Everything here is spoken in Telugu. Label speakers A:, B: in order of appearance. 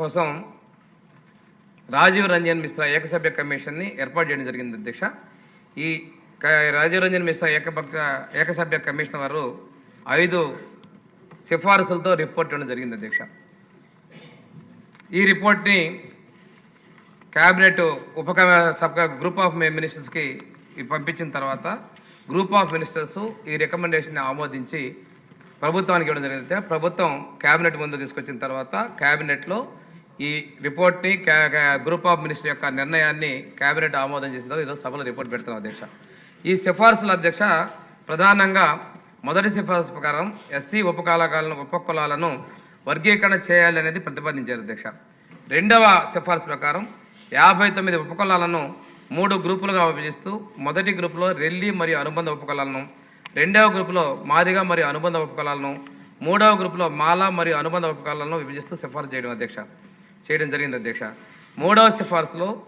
A: కోసం రాజీవ్ రంజన్ మిశ్రా ఏకసభ్య కమిషన్ని ఏర్పాటు చేయడం జరిగింది అధ్యక్ష. ఈ రాజీవ్ రంజన్ మిశ్రా ఏకపక్ష ఏకసభ్య కమిషన్ వారు ఐదు సిఫారసులతో రిపోర్ట్ ఇవ్వడం జరిగింది అధ్యక్ష. ఈ రిపోర్ట్ని క్యాబినెట్ ఉప సబ్ గ్రూప్ ఆఫ్ మినిస్టర్స్కి పంపించిన తర్వాత గ్రూప్ ఆఫ్ మినిస్టర్స్ ఈ రికమెండేషన్ని ఆమోదించి ప్రభుత్వానికి ఇవ్వడం జరిగింది ప్రభుత్వం క్యాబినెట్ ముందు తీసుకొచ్చిన తర్వాత క్యాబినెట్లో ఈ రిపోర్ట్ని గ్రూప్ ఆఫ్ మినిస్టర్ యొక్క నిర్ణయాన్ని క్యాబినెట్ ఆమోదం చేసిన తర్వాత ఈరోజు సభలో రిపోర్ట్ పెడుతున్నాం అధ్యక్ష. ఈ సిఫార్సుల అధ్యక్ష ప్రధానంగా మొదటి సిఫార్సు ప్రకారం ఎస్సీ ఉపకాలకాలను ఉపకులాలను వర్గీకరణ చేయాలి అనేది ప్రతిపాదించారు అధ్యక్ష. రెండవ సిఫార్సు ప్రకారం యాభై తొమ్మిది ఉపకులాలను మూడు గ్రూపులుగా విభజిస్తూ మొదటి గ్రూపులో రెల్లి మరియు అనుబంధ ఉపకులాలను రెండవ గ్రూపులో మాదిగ మరియు అనుబంధ ఉపకులాలను మూడవ గ్రూపులో మాల మరియు అనుబంధ ఉపకులాలను విభజిస్తూ సిఫార్సు చేయడం అధ్యక్ష. చేయడం జరిగింది అధ్యక్ష. మూడవ సిఫార్సులో